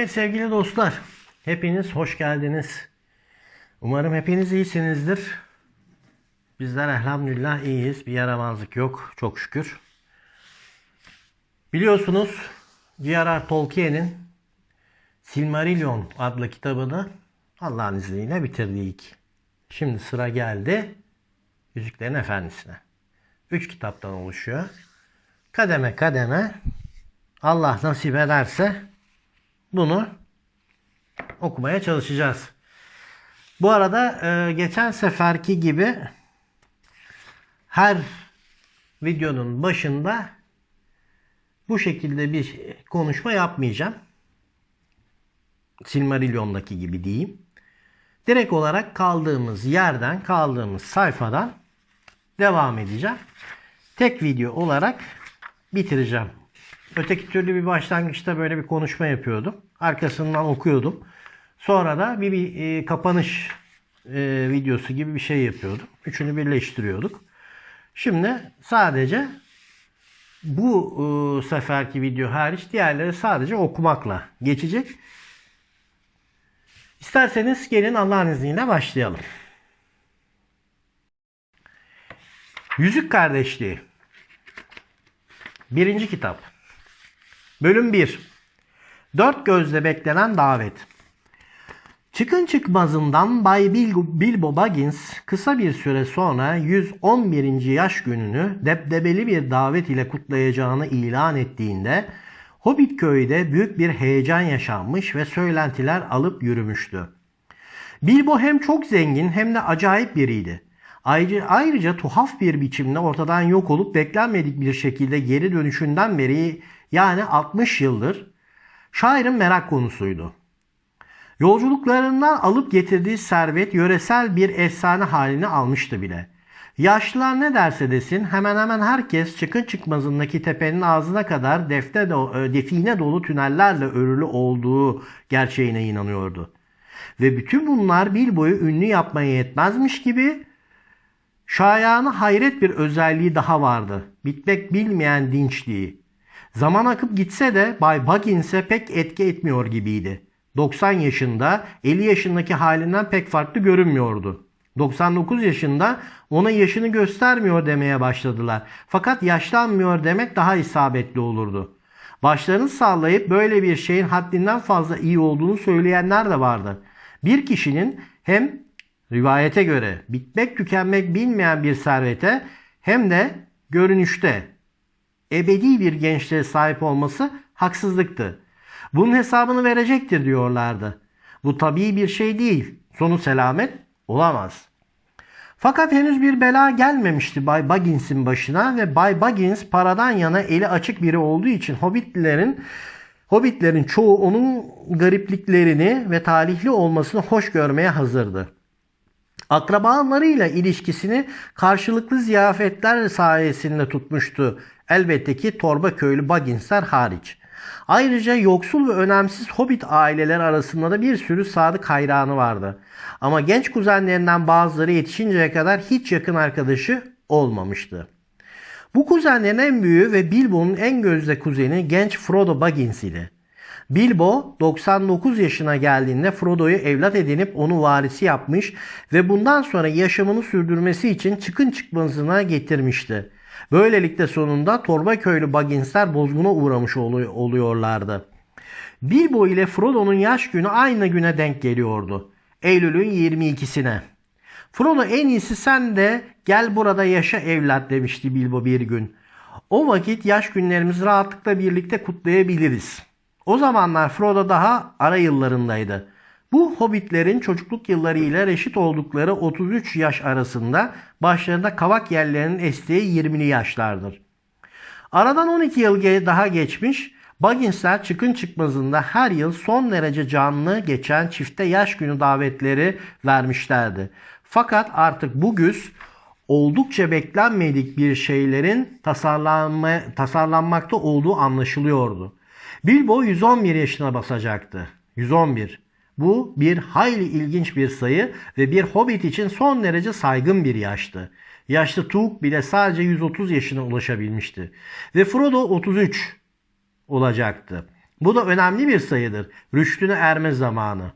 Evet sevgili dostlar, hepiniz hoş geldiniz. Umarım hepiniz iyisinizdir. Bizler elhamdülillah iyiyiz. Bir yaramazlık yok çok şükür. Biliyorsunuz J.R.R. Tolkien'in Silmarillion adlı kitabını Allah'ın izniyle bitirdik. Şimdi sıra geldi Yüzüklerin Efendisi'ne. Üç kitaptan oluşuyor. Kademe kademe Allah nasip ederse bunu okumaya çalışacağız. Bu arada e, geçen seferki gibi her videonun başında bu şekilde bir konuşma yapmayacağım. Silmarillion'daki gibi diyeyim. Direkt olarak kaldığımız yerden, kaldığımız sayfadan devam edeceğim. Tek video olarak bitireceğim. Öteki türlü bir başlangıçta böyle bir konuşma yapıyordum. Arkasından okuyordum. Sonra da bir, bir e, kapanış e, videosu gibi bir şey yapıyordum. Üçünü birleştiriyorduk. Şimdi sadece bu e, seferki video hariç diğerleri sadece okumakla geçecek. İsterseniz gelin Allah'ın izniyle başlayalım. Yüzük Kardeşliği Birinci kitap Bölüm 1 Dört gözle beklenen davet Çıkın çıkmazından Bay Bilbo Baggins kısa bir süre sonra 111. yaş gününü debdebeli bir davet ile kutlayacağını ilan ettiğinde Hobbit köyde büyük bir heyecan yaşanmış ve söylentiler alıp yürümüştü. Bilbo hem çok zengin hem de acayip biriydi. Ayrıca, ayrıca tuhaf bir biçimde ortadan yok olup beklenmedik bir şekilde geri dönüşünden beri yani 60 yıldır şairin merak konusuydu. Yolculuklarından alıp getirdiği servet yöresel bir efsane halini almıştı bile. Yaşlılar ne derse desin hemen hemen herkes çıkın çıkmazındaki tepenin ağzına kadar defte do- define dolu tünellerle örülü olduğu gerçeğine inanıyordu. Ve bütün bunlar Bilbo'yu ünlü yapmaya yetmezmiş gibi şayanı hayret bir özelliği daha vardı. Bitmek bilmeyen dinçliği. Zaman akıp gitse de Bay Baggins'e pek etki etmiyor gibiydi. 90 yaşında 50 yaşındaki halinden pek farklı görünmüyordu. 99 yaşında ona yaşını göstermiyor demeye başladılar. Fakat yaşlanmıyor demek daha isabetli olurdu. Başlarını sallayıp böyle bir şeyin haddinden fazla iyi olduğunu söyleyenler de vardı. Bir kişinin hem rivayete göre bitmek tükenmek bilmeyen bir servete hem de görünüşte ebedi bir gençliğe sahip olması haksızlıktı. Bunun hesabını verecektir diyorlardı. Bu tabii bir şey değil. Sonu selamet olamaz. Fakat henüz bir bela gelmemişti Bay Baggins'in başına ve Bay Baggins paradan yana eli açık biri olduğu için Hobbitlerin Hobbitlerin çoğu onun garipliklerini ve talihli olmasını hoş görmeye hazırdı. Akrabalarıyla ilişkisini karşılıklı ziyafetler sayesinde tutmuştu. Elbette ki torba köylü Bagginsler hariç. Ayrıca yoksul ve önemsiz hobbit aileler arasında da bir sürü sadık hayranı vardı. Ama genç kuzenlerinden bazıları yetişinceye kadar hiç yakın arkadaşı olmamıştı. Bu kuzenlerin en büyüğü ve Bilbo'nun en gözde kuzeni genç Frodo Baggins idi. Bilbo 99 yaşına geldiğinde Frodo'yu evlat edinip onu varisi yapmış ve bundan sonra yaşamını sürdürmesi için çıkın çıkmazına getirmişti. Böylelikle sonunda torba köylü Bagginsler bozguna uğramış oluyorlardı. Bilbo ile Frodo'nun yaş günü aynı güne denk geliyordu. Eylül'ün 22'sine. Frodo en iyisi sen de gel burada yaşa evlat demişti Bilbo bir gün. O vakit yaş günlerimizi rahatlıkla birlikte kutlayabiliriz. O zamanlar Frodo daha ara yıllarındaydı. Bu hobbitlerin çocukluk yılları ile reşit oldukları 33 yaş arasında başlarında kavak yerlerinin estiği 20'li yaşlardır. Aradan 12 yıl daha geçmiş, Bagginsler çıkın çıkmazında her yıl son derece canlı geçen çifte yaş günü davetleri vermişlerdi. Fakat artık bu güz oldukça beklenmedik bir şeylerin tasarlanma, tasarlanmakta olduğu anlaşılıyordu. Bilbo 111 yaşına basacaktı. 111. Bu bir hayli ilginç bir sayı ve bir hobbit için son derece saygın bir yaştı. Yaşlı Tuğ bile sadece 130 yaşına ulaşabilmişti. Ve Frodo 33 olacaktı. Bu da önemli bir sayıdır. Rüştüne erme zamanı.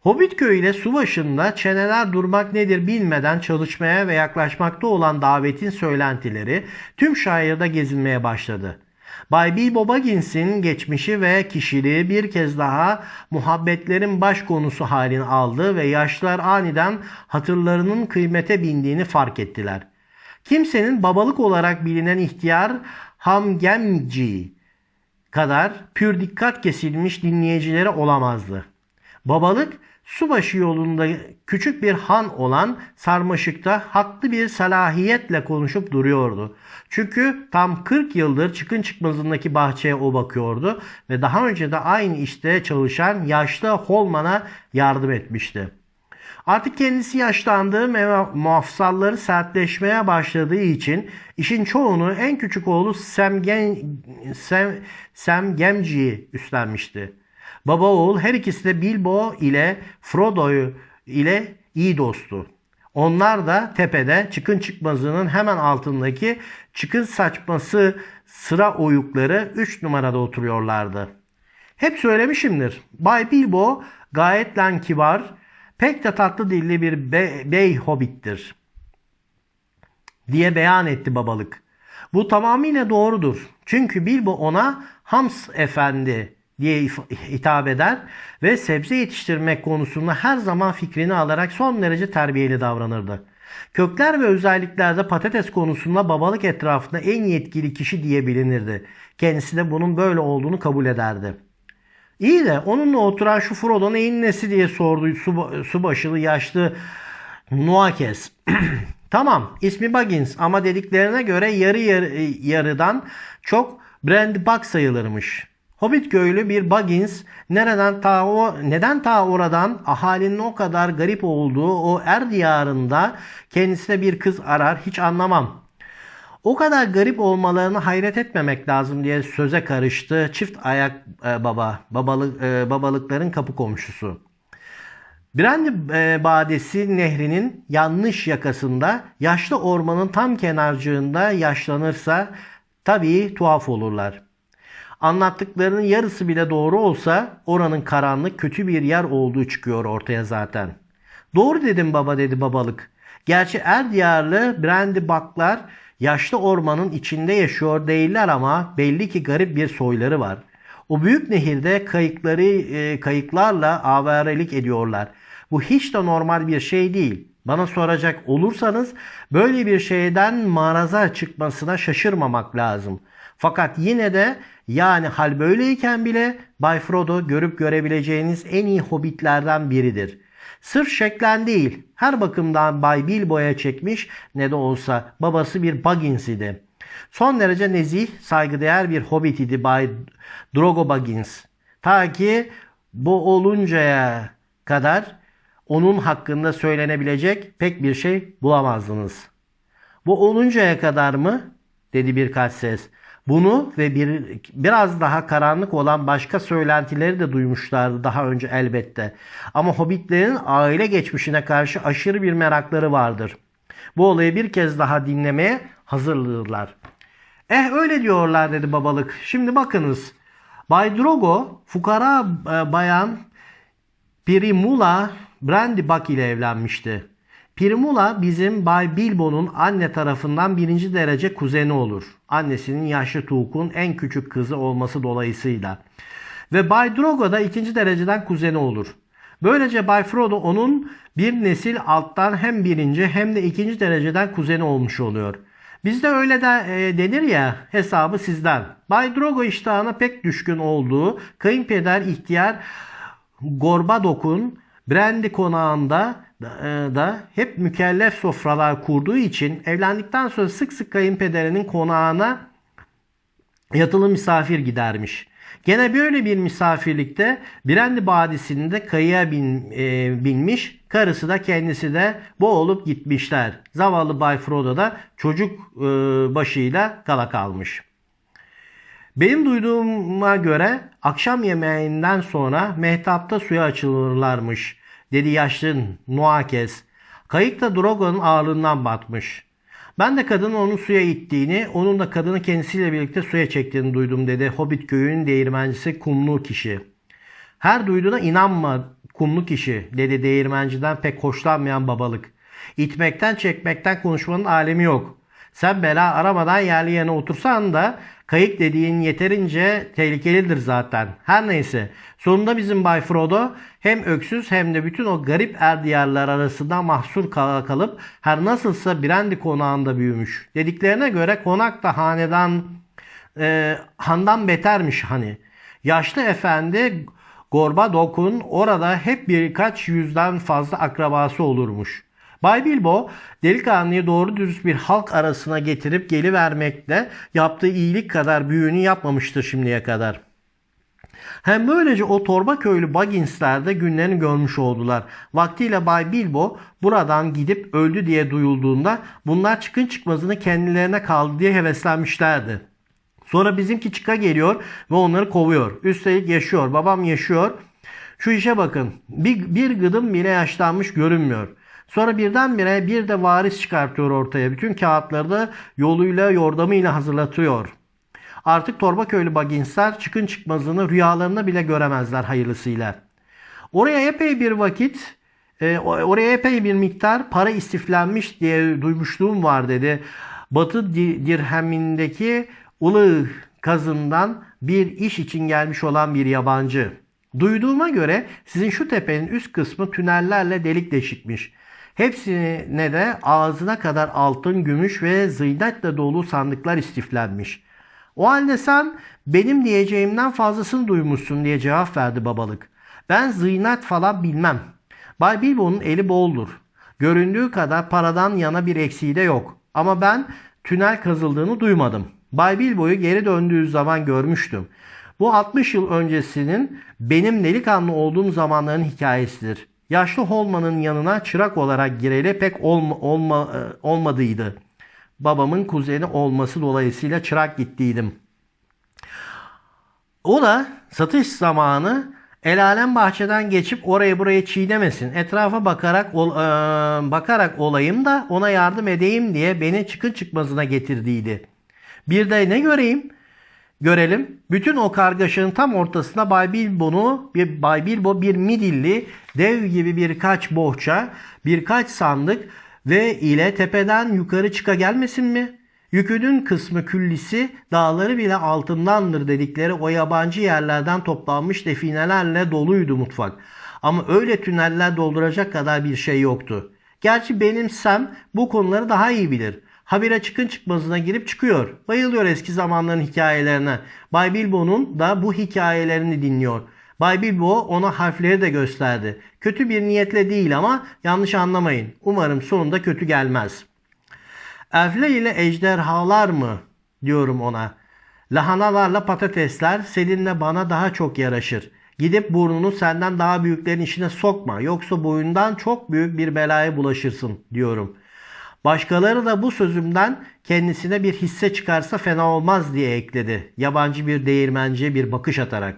Hobbit köyüyle su başında çeneler durmak nedir bilmeden çalışmaya ve yaklaşmakta olan davetin söylentileri tüm şairde gezinmeye başladı. Bay Bilbo Baggins'in geçmişi ve kişiliği bir kez daha muhabbetlerin baş konusu halini aldı ve yaşlılar aniden hatırlarının kıymete bindiğini fark ettiler. Kimsenin babalık olarak bilinen ihtiyar Hamgemci kadar pür dikkat kesilmiş dinleyicileri olamazdı. Babalık subaşı yolunda küçük bir han olan sarmaşıkta haklı bir salahiyetle konuşup duruyordu. Çünkü tam 40 yıldır çıkın çıkmazındaki bahçeye o bakıyordu ve daha önce de aynı işte çalışan yaşlı Holman'a yardım etmişti. Artık kendisi yaşlandığı ve muhafsalları sertleşmeye başladığı için işin çoğunu en küçük oğlu Sam, Gen, Sam, Sam Gemci'yi üstlenmişti. Baba oğul her ikisi de Bilbo ile Frodo ile iyi dostu. Onlar da tepede çıkın çıkmazının hemen altındaki çıkın saçması sıra oyukları 3 numarada oturuyorlardı. Hep söylemişimdir. Bay Bilbo gayet lan kibar, pek de tatlı dilli bir be bey hobbittir diye beyan etti babalık. Bu tamamıyla doğrudur. Çünkü Bilbo ona Hams Efendi diye hitap eder ve sebze yetiştirmek konusunda her zaman fikrini alarak son derece terbiyeli davranırdı. Kökler ve özelliklerde patates konusunda babalık etrafında en yetkili kişi diye bilinirdi. Kendisi de bunun böyle olduğunu kabul ederdi. İyi de onunla oturan şu Frodo neyin nesi diye sordu su, subaşılı yaşlı Nuakes. tamam ismi Baggins ama dediklerine göre yarı, yarı yarıdan çok Brandybuck sayılırmış. Hobbit köylü bir Baggins nereden ta o neden ta oradan ahalinin o kadar garip olduğu o er diyarında kendisine bir kız arar hiç anlamam. O kadar garip olmalarını hayret etmemek lazım diye söze karıştı çift ayak e, baba babalık e, babalıkların kapı komşusu. Brandy e, Badesi nehrinin yanlış yakasında yaşlı ormanın tam kenarcığında yaşlanırsa tabii tuhaf olurlar. Anlattıklarının yarısı bile doğru olsa oranın karanlık kötü bir yer olduğu çıkıyor ortaya zaten. Doğru dedim baba dedi babalık. Gerçi er diyarlı Brandy Baklar yaşlı ormanın içinde yaşıyor değiller ama belli ki garip bir soyları var. O büyük nehirde kayıkları e, kayıklarla avarelik ediyorlar. Bu hiç de normal bir şey değil. Bana soracak olursanız böyle bir şeyden maraza çıkmasına şaşırmamak lazım. Fakat yine de yani hal böyleyken bile Bay Frodo görüp görebileceğiniz en iyi hobbitlerden biridir. Sırf şeklen değil, her bakımdan Bay Bilbo'ya çekmiş ne de olsa babası bir Baggins idi. Son derece nezih, saygıdeğer bir hobbit idi Bay Drogo Baggins. Ta ki bu oluncaya kadar onun hakkında söylenebilecek pek bir şey bulamazdınız. Bu oluncaya kadar mı? dedi birkaç ses. Bunu ve bir biraz daha karanlık olan başka söylentileri de duymuşlardı daha önce elbette. Ama hobbitlerin aile geçmişine karşı aşırı bir merakları vardır. Bu olayı bir kez daha dinlemeye hazırlıdırlar. Eh öyle diyorlar dedi babalık. Şimdi bakınız. Bay Drogo fukara e, bayan Pirimula Brandybuck ile evlenmişti. Primula bizim Bay Bilbo'nun anne tarafından birinci derece kuzeni olur. Annesinin yaşlı Tuğk'un en küçük kızı olması dolayısıyla. Ve Bay Drogo da ikinci dereceden kuzeni olur. Böylece Bay Frodo onun bir nesil alttan hem birinci hem de ikinci dereceden kuzeni olmuş oluyor. Bizde öyle de e, denir ya hesabı sizden. Bay Drogo iştahına pek düşkün olduğu kayınpeder ihtiyar Gorbadok'un Brandy konağında da hep mükellef sofralar kurduğu için evlendikten sonra sık sık kayınpederinin konağına yatılı misafir gidermiş. Gene böyle bir misafirlikte Brandy Badisi'nde kayıya bin, e, binmiş, karısı da kendisi de boğulup gitmişler. Zavallı Bay Frodo da çocuk e, başıyla kala kalmış. Benim duyduğuma göre akşam yemeğinden sonra mehtapta suya açılırlarmış dedi yaşlı Nuakes. Kayık da Drogo'nun ağırlığından batmış. Ben de kadının onu suya ittiğini, onun da kadını kendisiyle birlikte suya çektiğini duydum dedi Hobbit köyünün değirmencisi kumlu kişi. Her duyduğuna inanma kumlu kişi dedi değirmenciden pek hoşlanmayan babalık. İtmekten çekmekten konuşmanın alemi yok. Sen bela aramadan yerli yerine otursan da kayık dediğin yeterince tehlikelidir zaten. Her neyse sonunda bizim Bay Frodo hem öksüz hem de bütün o garip er diyarlar arasında mahsur kal- kalıp her nasılsa Brendi konağında büyümüş. Dediklerine göre konak da hanedan e, handan betermiş hani. Yaşlı efendi Gorbadok'un orada hep birkaç yüzden fazla akrabası olurmuş. Bay Bilbo delikanlıyı doğru dürüst bir halk arasına getirip gelivermekle yaptığı iyilik kadar büyüğünü yapmamıştır şimdiye kadar. Hem böylece o torba köylü Baggins'ler de günlerini görmüş oldular. Vaktiyle Bay Bilbo buradan gidip öldü diye duyulduğunda bunlar çıkın çıkmazını kendilerine kaldı diye heveslenmişlerdi. Sonra bizimki çıka geliyor ve onları kovuyor. Üstelik yaşıyor. Babam yaşıyor. Şu işe bakın. Bir, bir gıdım bile yaşlanmış görünmüyor. Sonra birdenbire bir de varis çıkartıyor ortaya. Bütün kağıtları da yoluyla yordamıyla hazırlatıyor. Artık torba köylü Bagginsler çıkın çıkmazını rüyalarında bile göremezler hayırlısıyla. Oraya epey bir vakit e, oraya epey bir miktar para istiflenmiş diye duymuşluğum var dedi. Batı di- dirhemindeki ulu kazından bir iş için gelmiş olan bir yabancı. Duyduğuma göre sizin şu tepenin üst kısmı tünellerle delik deşikmiş. Hepsine de ağzına kadar altın, gümüş ve zıynetle dolu sandıklar istiflenmiş. O halde sen benim diyeceğimden fazlasını duymuşsun diye cevap verdi babalık. Ben zıynet falan bilmem. Bay Bilbo'nun eli boldur. Göründüğü kadar paradan yana bir eksiği de yok. Ama ben tünel kazıldığını duymadım. Bay Bilbo'yu geri döndüğü zaman görmüştüm. Bu 60 yıl öncesinin benim delikanlı olduğum zamanların hikayesidir. Yaşlı Holman'ın yanına çırak olarak gireli pek olma, olma, e, olmadıydı. Babamın kuzeni olması dolayısıyla çırak gittiydim. O da satış zamanı el alem bahçeden geçip orayı burayı çiğnemesin. Etrafa bakarak ol, e, bakarak olayım da ona yardım edeyim diye beni çıkın çıkmazına getirdiydi. Bir de ne göreyim? Görelim. Bütün o kargaşanın tam ortasında Bay Bilbo'nu bir Bay Bilbo bir midilli dev gibi birkaç bohça, birkaç sandık ve ile tepeden yukarı çıka gelmesin mi? Yükünün kısmı küllisi dağları bile altındandır dedikleri o yabancı yerlerden toplanmış definelerle doluydu mutfak. Ama öyle tüneller dolduracak kadar bir şey yoktu. Gerçi benim Sam bu konuları daha iyi bilir. Habire çıkın çıkmazına girip çıkıyor. Bayılıyor eski zamanların hikayelerine. Bay Bilbo'nun da bu hikayelerini dinliyor. Bay Bilbo ona harfleri de gösterdi. Kötü bir niyetle değil ama yanlış anlamayın. Umarım sonunda kötü gelmez. Elfler ile ejderhalar mı diyorum ona. Lahanalarla patatesler seninle bana daha çok yaraşır. Gidip burnunu senden daha büyüklerin içine sokma yoksa boyundan çok büyük bir belaya bulaşırsın diyorum. Başkaları da bu sözümden kendisine bir hisse çıkarsa fena olmaz diye ekledi. Yabancı bir değirmenciye bir bakış atarak.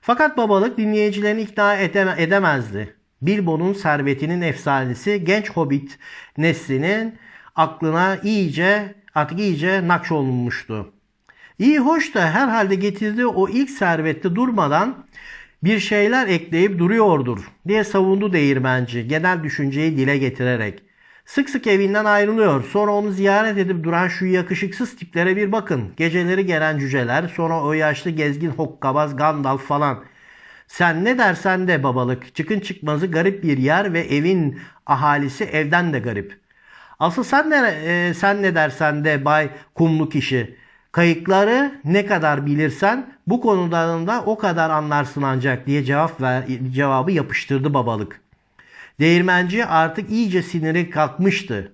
Fakat babalık dinleyicilerini ikna edeme- edemezdi. Bilbo'nun servetinin efsanesi genç hobbit neslinin aklına iyice artık iyice nakşolunmuştu. İyi hoş da herhalde getirdiği o ilk servette durmadan bir şeyler ekleyip duruyordur diye savundu değirmenci genel düşünceyi dile getirerek. Sık sık evinden ayrılıyor. Sonra onu ziyaret edip duran şu yakışıksız tiplere bir bakın. Geceleri gelen cüceler, sonra o yaşlı gezgin hokkabaz Gandalf falan. Sen ne dersen de babalık. Çıkın çıkmazı garip bir yer ve evin ahalisi evden de garip. Asıl sen ne, e, sen ne dersen de bay kumlu kişi. Kayıkları ne kadar bilirsen bu konudan da o kadar anlarsın ancak diye cevap ver, cevabı yapıştırdı babalık. Değirmenci artık iyice siniri kalkmıştı.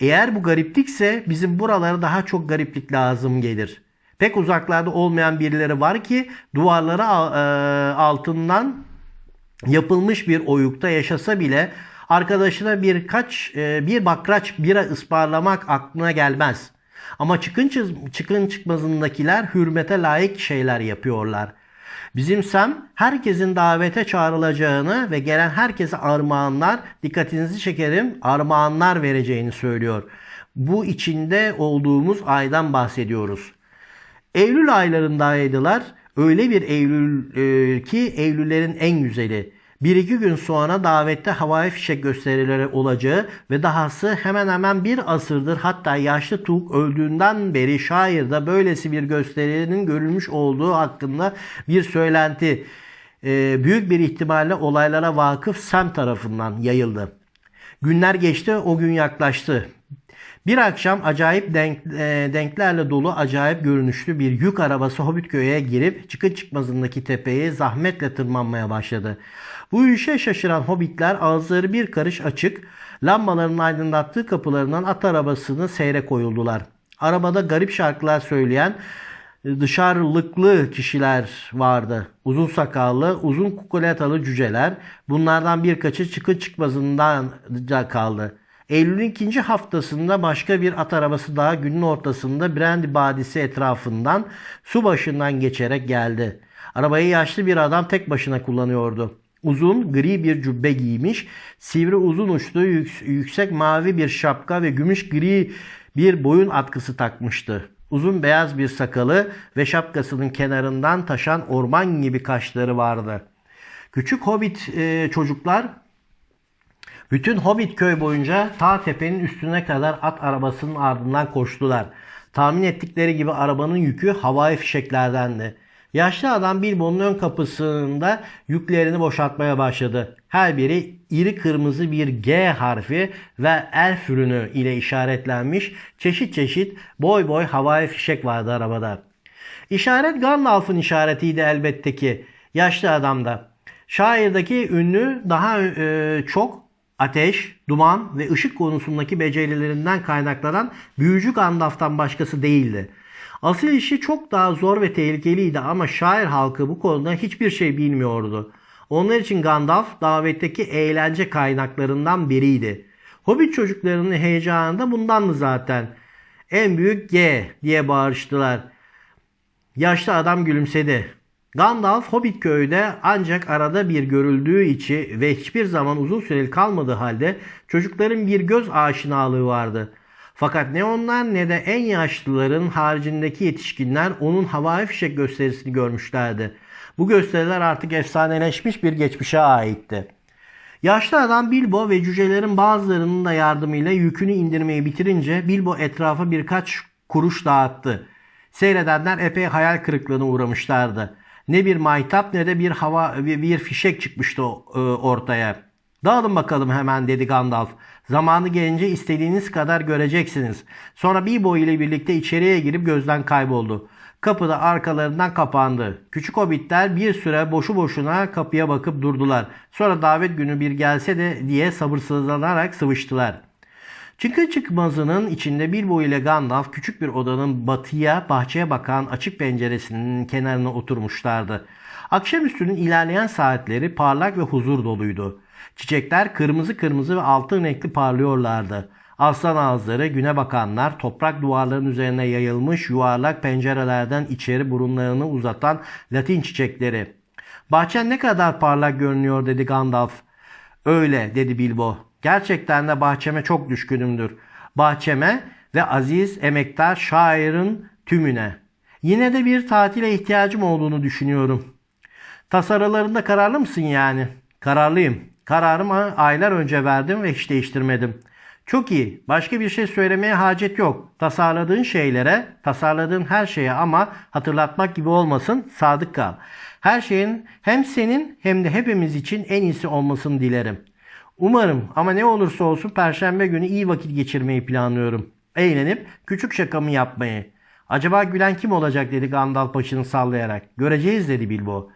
Eğer bu gariplikse bizim buralara daha çok gariplik lazım gelir. Pek uzaklarda olmayan birileri var ki duvarları e, altından yapılmış bir oyukta yaşasa bile arkadaşına birkaç e, bir bakraç bira ısmarlamak aklına gelmez. Ama çıkın, çıkın çıkmazındakiler hürmete layık şeyler yapıyorlar. Bizim Sam herkesin davete çağrılacağını ve gelen herkese armağanlar, dikkatinizi çekerim, armağanlar vereceğini söylüyor. bu içinde olduğumuz aydan bahsediyoruz. Eylül aylarındaydılar. Öyle bir Eylül e, ki Eylüllerin en güzeli. Bir iki gün sonra davette havai fişek gösterileri olacağı ve dahası hemen hemen bir asırdır hatta yaşlı Tuğ öldüğünden beri şairde böylesi bir gösterinin görülmüş olduğu hakkında bir söylenti e, büyük bir ihtimalle olaylara vakıf Sem tarafından yayıldı. Günler geçti, o gün yaklaştı. Bir akşam acayip denk, e, denklerle dolu acayip görünüşlü bir yük arabası Hobitköy'e girip çıkın çıkmazındaki tepeyi zahmetle tırmanmaya başladı. Bu işe şaşıran hobbitler ağızları bir karış açık, lambaların aydınlattığı kapılarından at arabasını seyre koyuldular. Arabada garip şarkılar söyleyen dışarılıklı kişiler vardı. Uzun sakallı, uzun kukuletalı cüceler. Bunlardan birkaçı çıkın çıkmazından da kaldı. Eylül'ün ikinci haftasında başka bir at arabası daha günün ortasında Brandy Badisi etrafından su başından geçerek geldi. Arabayı yaşlı bir adam tek başına kullanıyordu. Uzun gri bir cübbe giymiş, sivri uzun uçlu yüksek mavi bir şapka ve gümüş gri bir boyun atkısı takmıştı. Uzun beyaz bir sakalı ve şapkasının kenarından taşan orman gibi kaşları vardı. Küçük hobbit e, çocuklar bütün Hobbit köy boyunca ta tepenin üstüne kadar at arabasının ardından koştular. Tahmin ettikleri gibi arabanın yükü havai fişeklerdendi. Yaşlı adam Bilbo'nun ön kapısında yüklerini boşaltmaya başladı. Her biri iri kırmızı bir G harfi ve elf ürünü ile işaretlenmiş çeşit çeşit boy boy havai fişek vardı arabada. İşaret Gandalf'ın işaretiydi elbette ki. Yaşlı adamda. Şairdeki ünlü daha e, çok ateş, duman ve ışık konusundaki becerilerinden kaynaklanan büyücü Gandalf'tan başkası değildi. Asıl işi çok daha zor ve tehlikeliydi ama şair halkı bu konuda hiçbir şey bilmiyordu. Onlar için Gandalf davetteki eğlence kaynaklarından biriydi. Hobbit çocuklarının heyecanı da bundandı zaten. En büyük G diye bağırıştılar. Yaşlı adam gülümsedi. Gandalf Hobbit köyde ancak arada bir görüldüğü içi ve hiçbir zaman uzun süreli kalmadığı halde çocukların bir göz aşinalığı vardı. Fakat ne onlar ne de en yaşlıların haricindeki yetişkinler onun havai fişek gösterisini görmüşlerdi. Bu gösteriler artık efsaneleşmiş bir geçmişe aitti. Yaşlı adam Bilbo ve cücelerin bazılarının da yardımıyla yükünü indirmeyi bitirince Bilbo etrafa birkaç kuruş dağıttı. Seyredenler epey hayal kırıklığına uğramışlardı. Ne bir maytap ne de bir hava bir fişek çıkmıştı e, ortaya. Dağılın bakalım hemen dedi Gandalf. Zamanı gelince istediğiniz kadar göreceksiniz. Sonra Bilbo ile birlikte içeriye girip gözden kayboldu. Kapı da arkalarından kapandı. Küçük hobbitler bir süre boşu boşuna kapıya bakıp durdular. Sonra davet günü bir gelse de diye sabırsızlanarak sıvıştılar. Çıkı çıkmazının içinde Bilbo ile Gandalf küçük bir odanın batıya bahçeye bakan açık penceresinin kenarına oturmuşlardı. Akşamüstünün ilerleyen saatleri parlak ve huzur doluydu. Çiçekler kırmızı kırmızı ve altın renkli parlıyorlardı. Aslan ağızları, güne bakanlar, toprak duvarların üzerine yayılmış yuvarlak pencerelerden içeri burunlarını uzatan latin çiçekleri. Bahçen ne kadar parlak görünüyor dedi Gandalf. Öyle dedi Bilbo. Gerçekten de bahçeme çok düşkünümdür. Bahçeme ve aziz emektar şairin tümüne. Yine de bir tatile ihtiyacım olduğunu düşünüyorum. Tasarılarında kararlı mısın yani? Kararlıyım. Kararımı aylar önce verdim ve hiç değiştirmedim. Çok iyi. Başka bir şey söylemeye hacet yok. Tasarladığın şeylere, tasarladığın her şeye ama hatırlatmak gibi olmasın, sadık kal. Her şeyin hem senin hem de hepimiz için en iyisi olmasını dilerim. Umarım ama ne olursa olsun perşembe günü iyi vakit geçirmeyi planlıyorum. Eğlenip küçük şakamı yapmayı. Acaba gülen kim olacak dedi Gandalf başını sallayarak. Göreceğiz dedi Bilbo.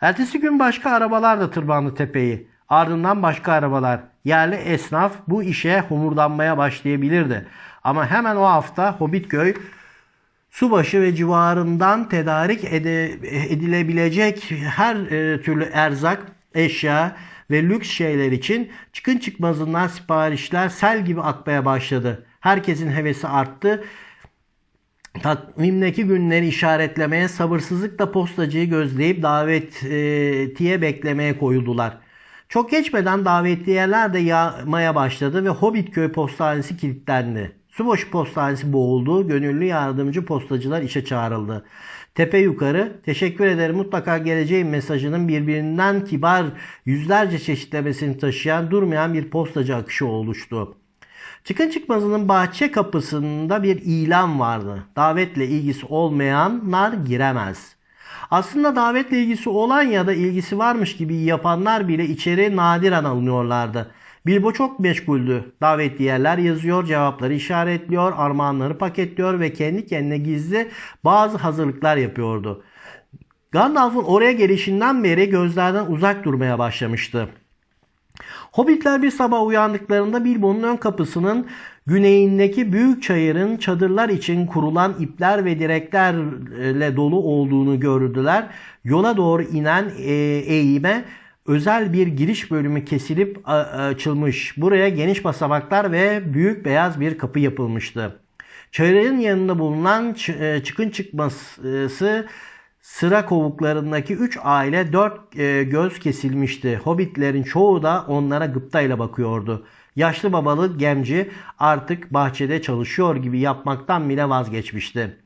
Ertesi gün başka arabalar da tırmandı tepeyi. Ardından başka arabalar. Yerli esnaf bu işe homurdanmaya başlayabilirdi. Ama hemen o hafta Hobbitköy subaşı ve civarından tedarik edilebilecek her e, türlü erzak, eşya ve lüks şeyler için çıkın çıkmazından siparişler sel gibi akmaya başladı. Herkesin hevesi arttı. Takvimdeki günleri işaretlemeye sabırsızlıkla postacıyı gözleyip davetiye beklemeye koyuldular. Çok geçmeden davetliyeler de yağmaya başladı ve Hobbitköy postanesi kilitlendi. Subaşı postanesi boğuldu. Gönüllü yardımcı postacılar işe çağrıldı. Tepe yukarı teşekkür ederim mutlaka geleceğim mesajının birbirinden kibar yüzlerce çeşitlemesini taşıyan durmayan bir postacı akışı oluştu. Çıkın çıkmazının bahçe kapısında bir ilan vardı. Davetle ilgisi olmayanlar giremez. Aslında davetle ilgisi olan ya da ilgisi varmış gibi yapanlar bile içeri nadiren alınıyorlardı. Bilbo çok meşguldü. Davetli yerler yazıyor, cevapları işaretliyor, armağanları paketliyor ve kendi kendine gizli bazı hazırlıklar yapıyordu. Gandalf'ın oraya gelişinden beri gözlerden uzak durmaya başlamıştı. Hobbitler bir sabah uyandıklarında Bilbo'nun ön kapısının güneyindeki büyük çayırın çadırlar için kurulan ipler ve direklerle dolu olduğunu gördüler. Yola doğru inen e, eğime özel bir giriş bölümü kesilip açılmış. Buraya geniş basamaklar ve büyük beyaz bir kapı yapılmıştı. Çayırın yanında bulunan e, çıkın çıkması sıra kovuklarındaki 3 aile 4 e, göz kesilmişti. Hobbitlerin çoğu da onlara gıptayla bakıyordu. Yaşlı babalı gemci artık bahçede çalışıyor gibi yapmaktan bile vazgeçmişti.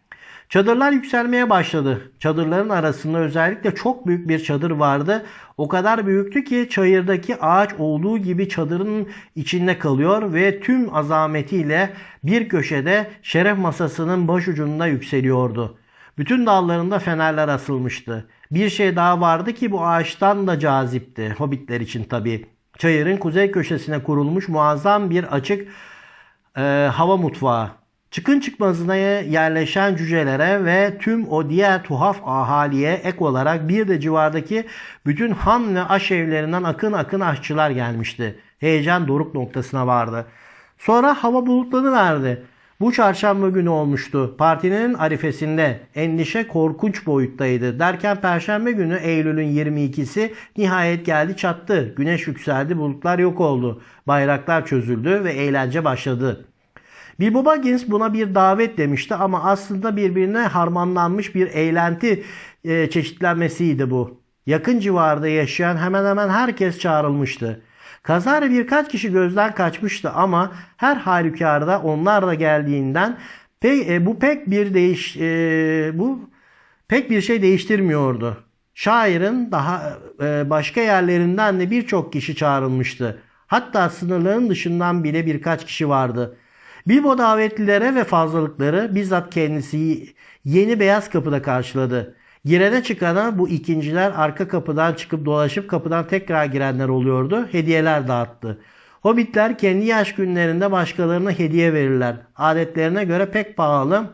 Çadırlar yükselmeye başladı. Çadırların arasında özellikle çok büyük bir çadır vardı. O kadar büyüktü ki çayırdaki ağaç olduğu gibi çadırın içinde kalıyor ve tüm azametiyle bir köşede şeref masasının başucunda yükseliyordu. Bütün dallarında fenerler asılmıştı. Bir şey daha vardı ki bu ağaçtan da cazipti. Hobbitler için tabii. Çayırın kuzey köşesine kurulmuş muazzam bir açık e, hava mutfağı. Çıkın çıkmazına yerleşen cücelere ve tüm o diğer tuhaf ahaliye ek olarak bir de civardaki bütün han ve aş evlerinden akın akın aşçılar gelmişti. Heyecan doruk noktasına vardı. Sonra hava bulutlanıverdi. Bu çarşamba günü olmuştu. Partinin arifesinde endişe korkunç boyuttaydı. Derken perşembe günü Eylül'ün 22'si nihayet geldi çattı. Güneş yükseldi, bulutlar yok oldu. Bayraklar çözüldü ve eğlence başladı. Bilbo Baggins buna bir davet demişti ama aslında birbirine harmanlanmış bir eğlenti e, çeşitlenmesiydi bu. Yakın civarda yaşayan hemen hemen herkes çağrılmıştı. Kazara birkaç kişi gözden kaçmıştı ama her halükarda onlar da geldiğinden pe, e, bu pek bir değiş e, bu pek bir şey değiştirmiyordu. Şairin daha e, başka yerlerinden de birçok kişi çağrılmıştı. Hatta sınırların dışından bile birkaç kişi vardı. Bilbo davetlilere ve fazlalıkları bizzat kendisi yeni beyaz kapıda karşıladı. Girene çıkana bu ikinciler arka kapıdan çıkıp dolaşıp kapıdan tekrar girenler oluyordu. Hediyeler dağıttı. Hobbitler kendi yaş günlerinde başkalarına hediye verirler. Adetlerine göre pek pahalı.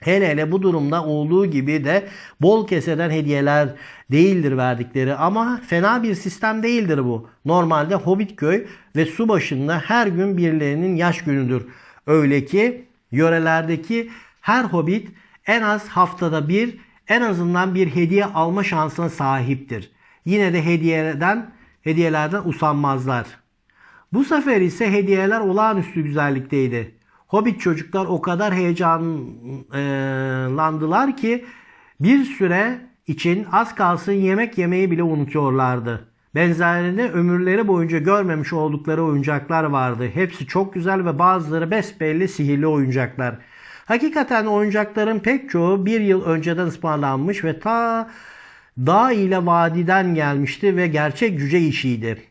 Hele hele bu durumda olduğu gibi de bol keseden hediyeler değildir verdikleri ama fena bir sistem değildir bu. Normalde Hobbit köy ve su başında her gün birilerinin yaş günüdür. Öyle ki yörelerdeki her Hobbit en az haftada bir en azından bir hediye alma şansına sahiptir. Yine de hediyeden hediyelerden usanmazlar. Bu sefer ise hediyeler olağanüstü güzellikteydi. Hobbit çocuklar o kadar heyecanlandılar ki bir süre için az kalsın yemek yemeyi bile unutuyorlardı. Benzerini ömürleri boyunca görmemiş oldukları oyuncaklar vardı. Hepsi çok güzel ve bazıları besbelli sihirli oyuncaklar. Hakikaten oyuncakların pek çoğu bir yıl önceden ısmarlanmış ve ta dağ ile vadiden gelmişti ve gerçek cüce işiydi.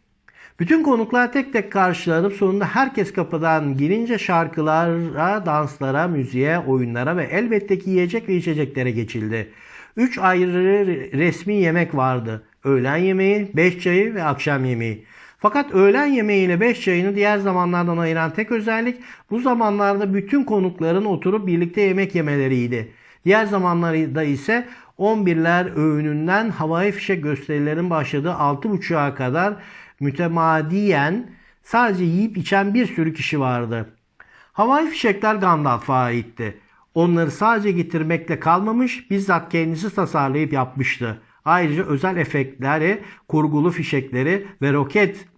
Bütün konuklar tek tek karşılanıp sonunda herkes kapıdan girince şarkılara, danslara, müziğe, oyunlara ve elbette ki yiyecek ve içeceklere geçildi. Üç ayrı resmi yemek vardı. Öğlen yemeği, beş çayı ve akşam yemeği. Fakat öğlen yemeği ile beş çayını diğer zamanlardan ayıran tek özellik bu zamanlarda bütün konukların oturup birlikte yemek yemeleriydi. Diğer zamanlarda ise 11'ler öğününden havai fişek gösterilerin başladığı 6.30'a kadar mütemadiyen sadece yiyip içen bir sürü kişi vardı. Havai fişekler Gandalf'a aitti. Onları sadece getirmekle kalmamış, bizzat kendisi tasarlayıp yapmıştı. Ayrıca özel efektleri, kurgulu fişekleri ve roket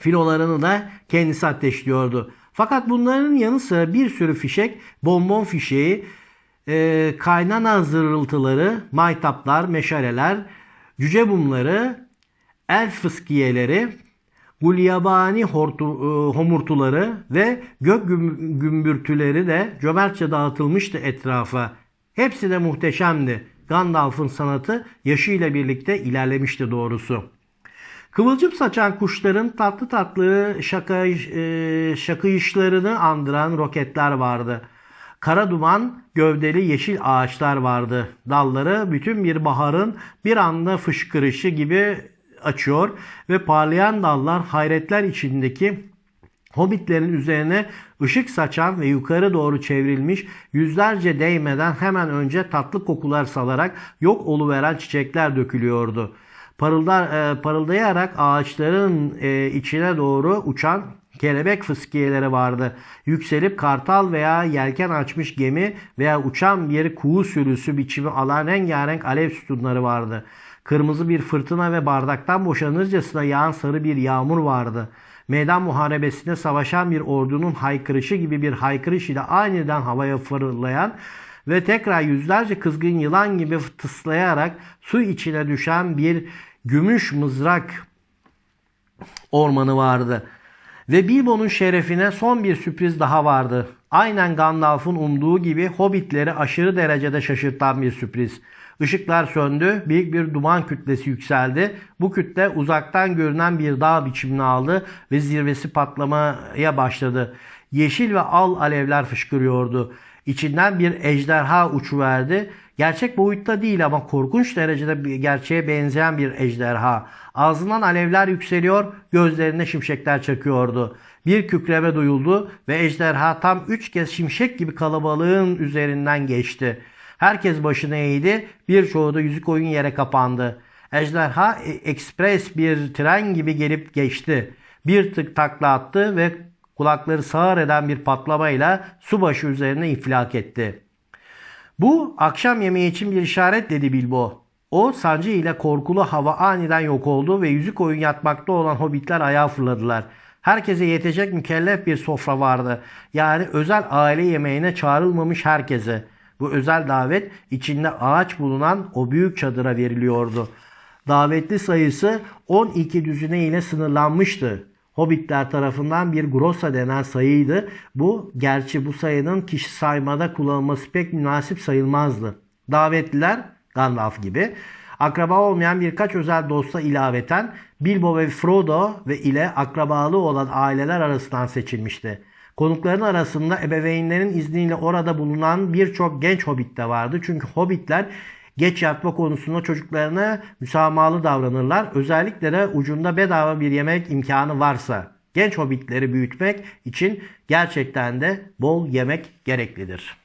filolarını da kendisi ateşliyordu. Fakat bunların yanı sıra bir sürü fişek, bonbon fişeği, e, kaynana zırıltıları, maytaplar, meşaleler, cüce mumları, el fıskiyeleri, gulyabani hortu, e, homurtuları ve gök güm- gümbürtüleri de cömertçe dağıtılmıştı etrafa. Hepsi de muhteşemdi. Gandalf'ın sanatı yaşıyla birlikte ilerlemişti doğrusu. Kıvılcım saçan kuşların tatlı tatlı şaka, e, şakıyışlarını andıran roketler vardı. Kara duman gövdeli yeşil ağaçlar vardı. Dalları bütün bir baharın bir anda fışkırışı gibi açıyor ve parlayan dallar hayretler içindeki Hobbitlerin üzerine ışık saçan ve yukarı doğru çevrilmiş yüzlerce değmeden hemen önce tatlı kokular salarak yok oluveren çiçekler dökülüyordu. Parıldar, e, parıldayarak ağaçların e, içine doğru uçan kelebek fıskiyeleri vardı. Yükselip kartal veya yelken açmış gemi veya uçan bir kuğu sürüsü biçimi alan rengarenk alev sütunları vardı. Kırmızı bir fırtına ve bardaktan boşanırcasına yağan sarı bir yağmur vardı. Meydan muharebesinde savaşan bir ordunun haykırışı gibi bir haykırış ile aniden havaya fırlayan ve tekrar yüzlerce kızgın yılan gibi tıslayarak su içine düşen bir gümüş mızrak ormanı vardı. Ve Bilbo'nun şerefine son bir sürpriz daha vardı. Aynen Gandalf'ın umduğu gibi hobbitleri aşırı derecede şaşırtan bir sürpriz. Işıklar söndü, büyük bir duman kütlesi yükseldi. Bu kütle uzaktan görünen bir dağ biçimini aldı ve zirvesi patlamaya başladı. Yeşil ve al alevler fışkırıyordu. İçinden bir ejderha uçuverdi. Gerçek boyutta değil ama korkunç derecede bir gerçeğe benzeyen bir ejderha. Ağzından alevler yükseliyor, gözlerine şimşekler çakıyordu. Bir kükreme duyuldu ve ejderha tam üç kez şimşek gibi kalabalığın üzerinden geçti. Herkes başını eğdi, birçoğu da yüzük oyun yere kapandı. Ejderha e- ekspres bir tren gibi gelip geçti. Bir tık takla attı ve kulakları sağır eden bir patlamayla subaşı üzerine infilak etti. Bu akşam yemeği için bir işaret dedi Bilbo. O sancı ile korkulu hava aniden yok oldu ve yüzük oyun yatmakta olan hobbitler ayağa fırladılar. Herkese yetecek mükellef bir sofra vardı. Yani özel aile yemeğine çağrılmamış herkese. Bu özel davet içinde ağaç bulunan o büyük çadıra veriliyordu. Davetli sayısı 12 düzine ile sınırlanmıştı. Hobbitler tarafından bir grossa denen sayıydı. Bu gerçi bu sayının kişi saymada kullanılması pek münasip sayılmazdı. Davetliler Gandalf gibi akraba olmayan birkaç özel dosta ilaveten Bilbo ve Frodo ve ile akrabalı olan aileler arasından seçilmişti. Konukların arasında ebeveynlerin izniyle orada bulunan birçok genç hobbit de vardı. Çünkü hobbitler geç yatma konusunda çocuklarına müsamahalı davranırlar. Özellikle de ucunda bedava bir yemek imkanı varsa. Genç hobbitleri büyütmek için gerçekten de bol yemek gereklidir.